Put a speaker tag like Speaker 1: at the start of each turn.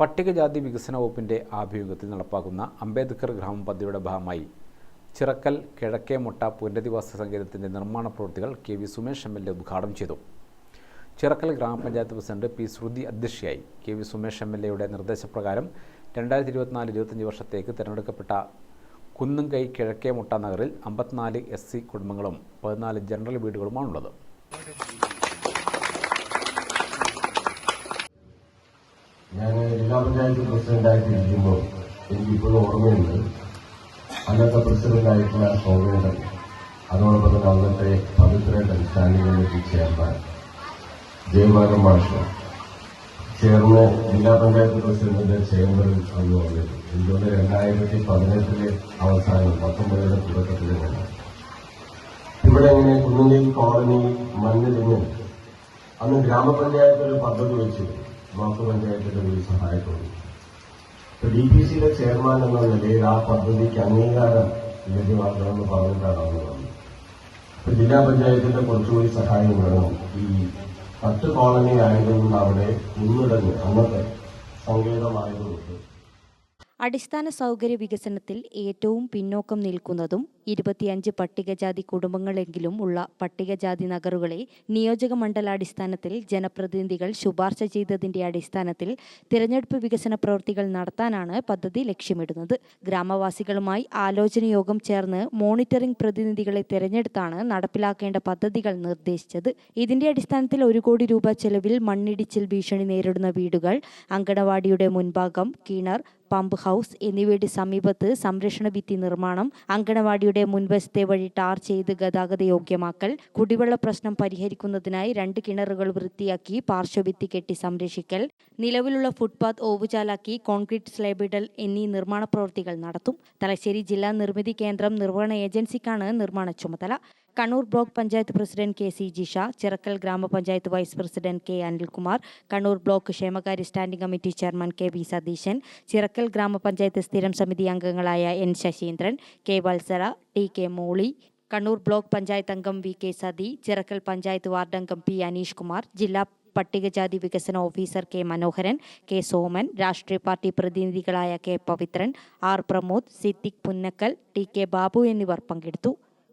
Speaker 1: പട്ടികജാതി വികസന വകുപ്പിന്റെ ആഭിമുഖ്യത്തിൽ നടപ്പാക്കുന്ന അംബേദ്കർ ഗ്രാമം പദ്ധതിയുടെ ഭാഗമായി ചിറക്കൽ കിഴക്കേ മുട്ട പുനരധിവാസ സങ്കേതത്തിന്റെ നിർമ്മാണ പ്രവൃത്തികൾ K V Sumesh M L A ഉദ്ഘാടനം ചെയ്തു. ചിറക്കൽ ഗ്രാമപഞ്ചായത്ത് പ്രസിഡന്റ് പി ശ്രുതി അധ്യക്ഷയായി. K V Sumesh M L എയുടെ നിർദ്ദേശപ്രകാരം രണ്ടായിരത്തി ഇരുപത്തിനാല് ഇരുപത്തഞ്ച് വർഷത്തേക്ക് തിരഞ്ഞെടുക്കപ്പെട്ട കുന്നുംകൈ കിഴക്കേ മുട്ട നഗറിൽ അമ്പത്തിനാല് എസ് സി കുടുംബങ്ങളും പതിനാല് ജനറൽ വീടുകളുമാണുള്ളത്.
Speaker 2: ഞാൻ ജില്ലാ പഞ്ചായത്ത് പ്രസിഡന്റായിട്ട് ഇരിക്കുമ്പോൾ എനിക്കിപ്പോഴും ഓർമ്മയുണ്ട്. അന്നത്തെ പ്രസിഡന്റായിട്ടുള്ള സൗകര്യം അതോടൊപ്പം തന്നെ അന്നത്തെ പവിത്രേട്ടൻ സ്റ്റാൻഡിംഗ് കമ്മിറ്റി ചെയർമാൻ ജയമാനം മാഷ്. ചേർന്ന് ജില്ലാ പഞ്ചായത്ത് പ്രസിഡന്റിന്റെ ചേംബറിൽ അന്ന് വന്നിരുന്നു. എന്തുകൊണ്ട് രണ്ടായിരത്തി പതിനെട്ടിലെ അവസാനം പത്തൊമ്പതിലെ വേണം ഇവിടെ ഇങ്ങനെ കുന്നിൽ കോളനി മണ്ണിലിങ്ങനെ അന്ന് ഗ്രാമപഞ്ചായത്ത് ഒരു പദ്ധതി വെച്ചു ബ്ലോക്ക് പഞ്ചായത്തിന്റെ ഒരു സഹായത്തോടെ. ഇപ്പൊ ഡി പി സിയുടെ ചെയർമാൻ എന്ന നിലയിൽ ആ പദ്ധതിക്ക് അംഗീകാരം ലഭ്യമാക്കണമെന്ന് പറഞ്ഞിട്ടാണ് അവർ വന്നത്. ഇപ്പൊ ജില്ലാ പഞ്ചായത്തിന്റെ കുറച്ചുകൂടി സഹായം വേണം. ഈ പത്ത് കോളനി ആയതുകൊണ്ട് അവിടെ മുന്നിടങ്ങ് അന്നത്തെ സങ്കേതമായതുകൊണ്ട്.
Speaker 3: അടിസ്ഥാന സൗകര്യ വികസനത്തിൽ ഏറ്റവും പിന്നോക്കം നിൽക്കുന്നതും ഇരുപത്തിയഞ്ച് പട്ടികജാതി കുടുംബങ്ങളെങ്കിലും ഉള്ള പട്ടികജാതി നഗറുകളെ നിയോജക മണ്ഡലാടിസ്ഥാനത്തിൽ ജനപ്രതിനിധികൾ ശുപാർശ ചെയ്തതിന്റെ അടിസ്ഥാനത്തിൽ തിരഞ്ഞെടുപ്പ് വികസന പ്രവൃത്തികൾ നടത്താനാണ് പദ്ധതി ലക്ഷ്യമിടുന്നത്. ഗ്രാമവാസികളുമായി ആലോചന യോഗം ചേർന്ന് മോണിറ്ററിംഗ് പ്രതിനിധികളെ തിരഞ്ഞെടുത്താണ് നടപ്പിലാക്കേണ്ട പദ്ധതികൾ നിർദ്ദേശിച്ചത്. ഇതിന്റെ അടിസ്ഥാനത്തിൽ ഒരു കോടി രൂപ ചെലവിൽ മണ്ണിടിച്ചിൽ ഭീഷണി നേരിടുന്ന വീടുകൾ അങ്കണവാടിയുടെ മുൻഭാഗം കിണർ പമ്പ് ഹൗസ് എന്നിവയുടെ സമീപത്ത് സംരക്ഷണ ഭിത്തി നിർമ്മാണം അങ്കണവാടിയുടെ മുൻവശത്തെ വഴി ടാർ ചെയ്ത് ഗതാഗത യോഗ്യമാക്കൽ കുടിവെള്ള പ്രശ്നം പരിഹരിക്കുന്നതിനായി രണ്ട് കിണറുകൾ വൃത്തിയാക്കി പാർശ്വഭിത്തി കെട്ടി സംരക്ഷിക്കൽ നിലവിലുള്ള ഫുട്പാത്ത് ഓവുചാലാക്കി കോൺക്രീറ്റ് സ്ലേബിടൽ എന്നീ നിർമ്മാണ പ്രവൃത്തികൾ നടത്തും. തലശ്ശേരി ജില്ലാ നിർമ്മിതി കേന്ദ്രം നിർവഹണ ഏജൻസിക്കാണ് നിർമ്മാണ ചുമതല. Kannur block panchayat president K C Jisha Chirakkal ഗ്രാമപഞ്ചായത്ത് vice president K Anilkumar Kannur block ക്ഷേമകാര്യ standing committee chairman K V Satheesan Chirakkal ഗ്രാമപഞ്ചായത്ത് സ്ഥിരം സമിതി അംഗങ്ങളായ N Sasheendran K Valsara T K Molly Kannur block panchayat അംഗം V K Sathi Chirakkal panchayat ward അംഗം P Aneesh Kumar ജില്ലാ പട്ടികജാതി വികസന officer K Manoharan K Soman രാഷ്ട്രീയ party പ്രതിനിധികളായ K Pavithran R Pramod Siddique Punnakkal T K Babu എന്നിവർ പങ്കെടുത്തു.